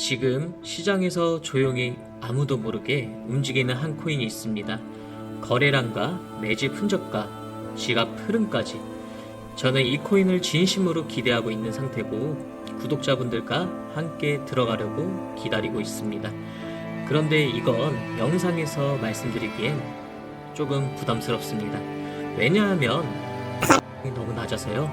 지금 시장에서 조용히 아무도 모르게 움직이는 한 코인이 있습니다. 거래량과 매집 흔적과 지갑 흐름까지. 저는 이 코인을 진심으로 기대하고 있는 상태고 구독자분들과 함께 들어가려고 기다리고 있습니다. 그런데 이건 영상에서 말씀드리기엔 조금 부담스럽습니다. 왜냐하면 너무 낮아서요.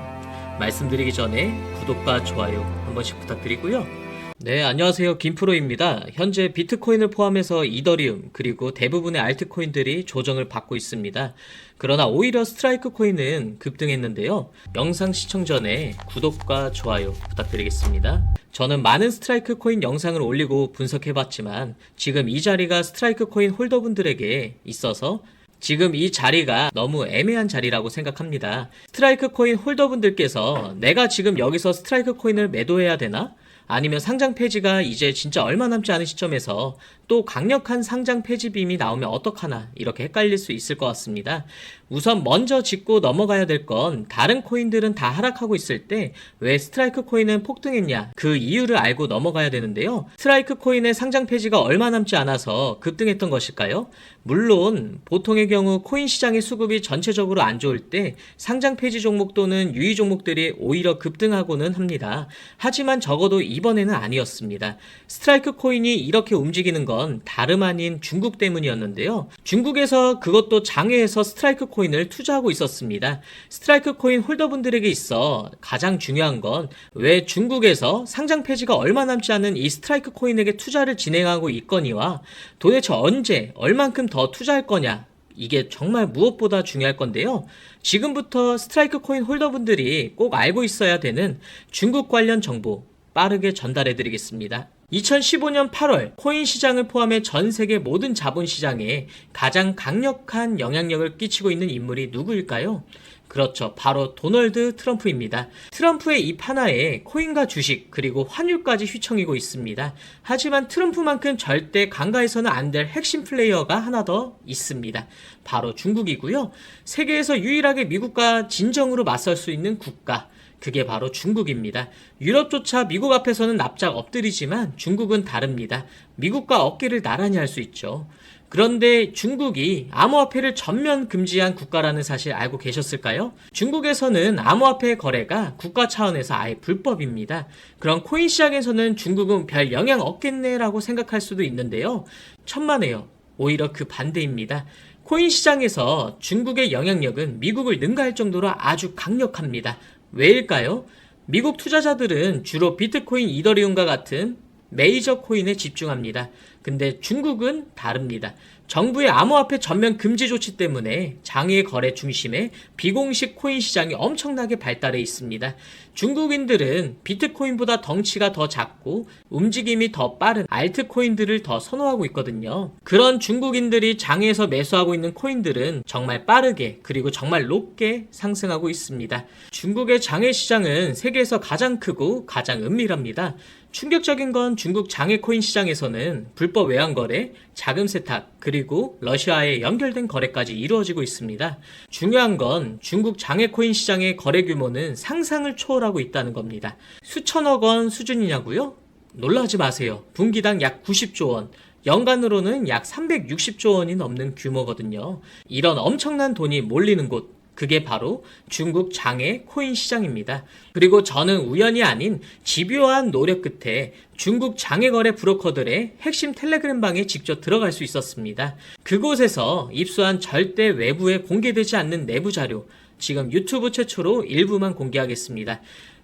말씀드리기 전에 구독과 좋아요 한 번씩 부탁드리고요. 네, 안녕하세요. 김프로입니다. 현재 비트코인을 포함해서 이더리움 그리고 대부분의 알트코인들이 조정을 받고 있습니다. 그러나 오히려 스트라이크 코인은 급등했는데요. 영상 시청 전에 구독과 좋아요 부탁드리겠습니다. 저는 많은 스트라이크 코인 영상을 올리고 분석해봤지만 지금 이 자리가 스트라이크 코인 홀더분들에게 있어서 지금 이 자리가 너무 애매한 자리라고 생각합니다. 스트라이크 코인 홀더분들께서 내가 지금 여기서 스트라이크 코인을 매도해야 되나? 아니면 상장 폐지가 이제 진짜 얼마 남지 않은 시점에서 또 강력한 상장 폐지 빔이 나오면 어떡하나 이렇게 헷갈릴 수 있을 것 같습니다. 우선 먼저 짚고 넘어가야 될 건 다른 코인들은 다 하락하고 있을 때 왜 스트라이크 코인은 폭등했냐 그 이유를 알고 넘어가야 되는데요. 스트라이크 코인의 상장 폐지가 얼마 남지 않아서 급등했던 것일까요? 물론 보통의 경우 코인 시장의 수급이 전체적으로 안 좋을 때 상장 폐지 종목 또는 유의 종목들이 오히려 급등하고는 합니다. 하지만 적어도 이번에는 아니었습니다. 스트라이크 코인이 이렇게 움직이는 건 다름 아닌 중국 때문이었는데요. 중국에서 그것도 장외에서 스트라이크 코인을 투자하고 있었습니다. 스트라이크 코인 홀더분들에게 있어 가장 중요한 건 왜 중국에서 상장 폐지가 얼마 남지 않은 이 스트라이크 코인에게 투자를 진행하고 있거니와 도대체 언제 얼만큼 더 투자할 거냐 이게 정말 무엇보다 중요할 건데요. 지금부터 스트라이크 코인 홀더분들이 꼭 알고 있어야 되는 중국 관련 정보 빠르게 전달해 드리겠습니다. 2015년 8월 코인 시장을 포함해 전 세계 모든 자본 시장에 가장 강력한 영향력을 끼치고 있는 인물이 누구일까요? 그렇죠. 바로 도널드 트럼프입니다. 트럼프의 입 하나에 코인과 주식 그리고 환율까지 휘청이고 있습니다. 하지만 트럼프만큼 절대 간과해서는 안 될 핵심 플레이어가 하나 더 있습니다. 바로 중국이고요. 세계에서 유일하게 미국과 진정으로 맞설 수 있는 국가. 그게 바로 중국입니다. 유럽조차 미국 앞에서는 납작 엎드리지만 중국은 다릅니다. 미국과 어깨를 나란히 할 수 있죠. 그런데 중국이 암호화폐를 전면 금지한 국가라는 사실 알고 계셨을까요? 중국에서는 암호화폐 거래가 국가 차원에서 아예 불법입니다. 그럼 코인 시장에서는 중국은 별 영향 없겠네라고 생각할 수도 있는데요. 천만에요. 오히려 그 반대입니다. 코인 시장에서 중국의 영향력은 미국을 능가할 정도로 아주 강력합니다. 왜일까요? 미국 투자자들은 주로 비트코인, 이더리움과 같은 메이저 코인에 집중합니다. 근데 중국은 다릅니다. 정부의 암호화폐 전면 금지 조치 때문에 장외 거래 중심의 비공식 코인 시장이 엄청나게 발달해 있습니다. 중국인들은 비트코인보다 덩치가 더 작고 움직임이 더 빠른 알트코인들을 더 선호하고 있거든요. 그런 중국인들이 장에서 매수하고 있는 코인들은 정말 빠르게 그리고 정말 높게 상승하고 있습니다. 중국의 장외 시장은 세계에서 가장 크고 가장 은밀합니다. 충격적인 건 중국 장외 코인 시장에서는 불법 외환 거래, 자금 세탁, 그리고 러시아에 연결된 거래까지 이루어지고 있습니다. 중요한 건 중국 장외 코인 시장의 거래 규모는 상상을 초월하고 있다는 겁니다. 수천억 원 수준이냐고요? 놀라지 마세요. 분기당 약 90조 원. 연간으로는 약 360조 원이 넘는 규모거든요. 이런 엄청난 돈이 몰리는 곳, 그게 바로 중국 장외 코인 시장입니다. 그리고 저는 우연이 아닌 집요한 노력 끝에 중국 장외 거래 브로커들의 핵심 텔레그램 방에 직접 들어갈 수 있었습니다. 그곳에서 입수한 절대 외부에 공개되지 않는 내부 자료, 지금 유튜브 최초로 일부만 공개하겠습니다.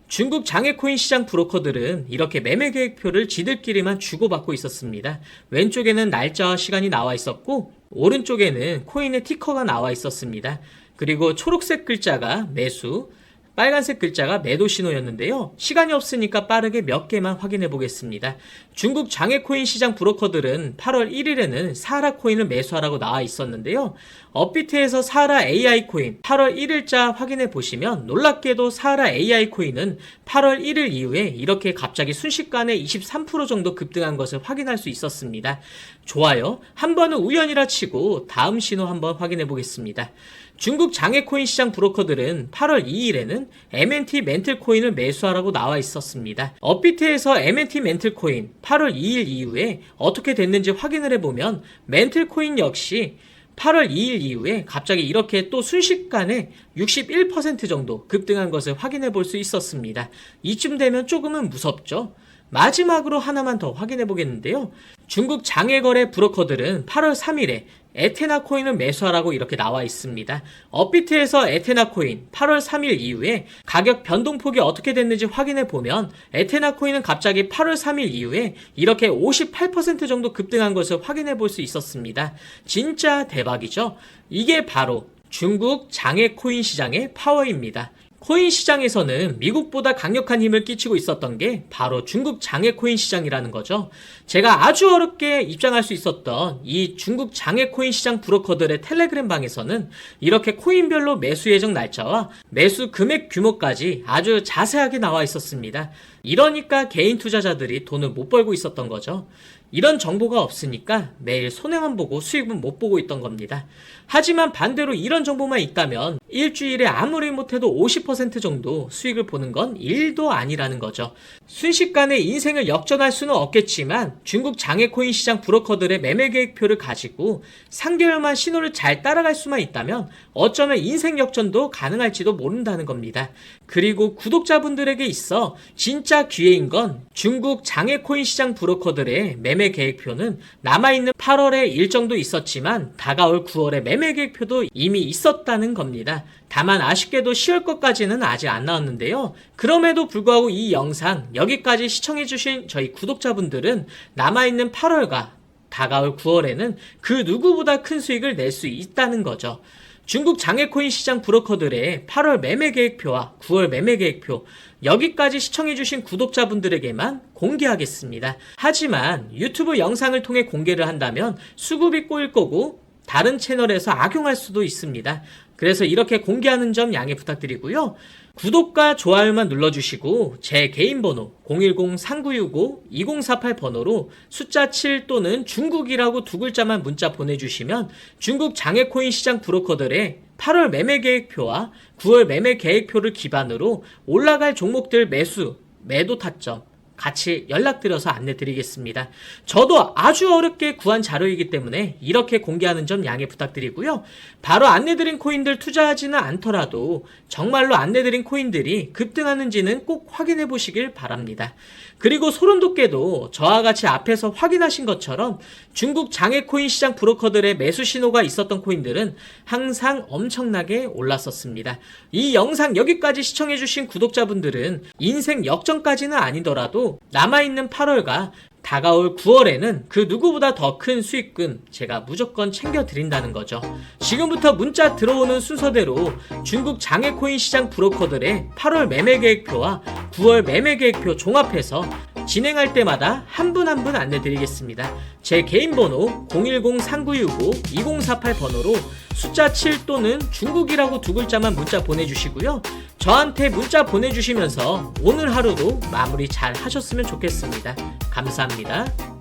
중국 장외코인 시장 브로커들은 이렇게 매매 계획표를 지들끼리만 주고받고 있었습니다. 왼쪽에는 날짜와 시간이 나와 있었고, 오른쪽에는 코인의 티커가 나와 있었습니다. 그리고 초록색 글자가 매수, 빨간색 글자가 매도 신호였는데요. 시간이 없으니까 빠르게 몇 개만 확인해 보겠습니다. 중국 장외코인 시장 브로커들은 8월 1일에는 사하라 코인을 매수하라고 나와 있었는데요. 업비트에서 사하라 AI 코인 8월 1일자 확인해 보시면 놀랍게도 사하라 AI 코인은 8월 1일 이후에 이렇게 갑자기 순식간에 23% 정도 급등한 것을 확인할 수 있었습니다. 좋아요. 한 번은 우연이라 치고 다음 신호 한번 확인해 보겠습니다. 중국 장외코인 시장 브로커들은 8월 2일에는 MNT 멘틀 코인을 매수하라고 나와 있었습니다. 업비트에서 MNT 멘틀 코인 8월 2일 이후에 어떻게 됐는지 확인을 해보면 멘틀 코인 역시 8월 2일 이후에 갑자기 이렇게 또 순식간에 61% 정도 급등한 것을 확인해 볼 수 있었습니다. 이쯤 되면 조금은 무섭죠? 마지막으로 하나만 더 확인해 보겠는데요. 중국 장외거래 브로커들은 8월 3일에 에테나 코인을 매수하라고 이렇게 나와 있습니다. 업비트에서 에테나 코인 8월 3일 이후에 가격 변동폭이 어떻게 됐는지 확인해 보면 에테나 코인은 갑자기 8월 3일 이후에 이렇게 58% 정도 급등한 것을 확인해 볼 수 있었습니다. 진짜 대박이죠? 이게 바로 중국 장외 코인 시장의 파워입니다. 코인 시장에서는 미국보다 강력한 힘을 끼치고 있었던 게 바로 중국 장외 코인 시장이라는 거죠. 제가 아주 어렵게 입장할 수 있었던 이 중국 장외 코인 시장 브로커들의 텔레그램 방에서는 이렇게 코인별로 매수 예정 날짜와 매수 금액 규모까지 아주 자세하게 나와 있었습니다. 이러니까 개인 투자자들이 돈을 못 벌고 있었던 거죠. 이런 정보가 없으니까 매일 손해만 보고 수익은 못 보고 있던 겁니다. 하지만 반대로 이런 정보만 있다면 일주일에 아무리 못해도 50% 정도 수익을 보는 건 일도 아니라는 거죠. 순식간에 인생을 역전할 수는 없겠지만 중국 장외코인 시장 브로커들의 매매 계획표를 가지고 3개월만 신호를 잘 따라갈 수만 있다면 어쩌면 인생 역전도 가능할지도 모른다는 겁니다. 그리고 구독자분들에게 있어 진짜 기회인 건 중국 장외코인 시장 브로커들의 매매 계획표는 남아있는 8월에 일정도 있었지만 다가올 9월에 매매 계획표도 이미 있었다는 겁니다. 다만 아쉽게도 10월 것까지는 아직 안 나왔는데요. 그럼에도 불구하고 이 영상 여기까지 시청해주신 저희 구독자분들은 남아있는 8월과 다가올 9월에는 그 누구보다 큰 수익을 낼 수 있다는 거죠. 중국 장외코인 시장 브로커들의 8월 매매 계획표와 9월 매매 계획표 여기까지 시청해주신 구독자분들에게만 공개하겠습니다. 하지만 유튜브 영상을 통해 공개를 한다면 수급이 꼬일 거고 다른 채널에서 악용할 수도 있습니다. 그래서 이렇게 공개하는 점 양해 부탁드리고요. 구독과 좋아요만 눌러주시고 제 개인 번호 010-3965-2048 번호로 숫자 7 또는 중국이라고 두 글자만 문자 보내주시면 중국 장외코인 시장 브로커들의 8월 매매 계획표와 9월 매매 계획표를 기반으로 올라갈 종목들 매수, 매도 타점, 같이 연락드려서 안내 드리겠습니다. 저도 아주 어렵게 구한 자료이기 때문에 이렇게 공개하는 점 양해 부탁드리고요. 바로 안내드린 코인들 투자하지는 않더라도 정말로 안내드린 코인들이 급등하는지는 꼭 확인해 보시길 바랍니다. 그리고 소름 돋게도 저와 같이 앞에서 확인하신 것처럼 중국 장외 코인 시장 브로커들의 매수 신호가 있었던 코인들은 항상 엄청나게 올랐었습니다. 이 영상 여기까지 시청해주신 구독자분들은 인생 역전까지는 아니더라도 남아있는 8월과 다가올 9월에는 그 누구보다 더 큰 수익금 제가 무조건 챙겨드린다는 거죠. 지금부터 문자 들어오는 순서대로 중국 장외코인 시장 브로커들의 8월 매매 계획표와 9월 매매 계획표 종합해서 진행할 때마다 한 분 한 분 안내 드리겠습니다. 제 개인 번호 010-3965-2048 번호로 숫자 7 또는 중국이라고 두 글자만 문자 보내주시고요. 저한테 문자 보내주시면서 오늘 하루도 마무리 잘 하셨으면 좋겠습니다. 감사합니다.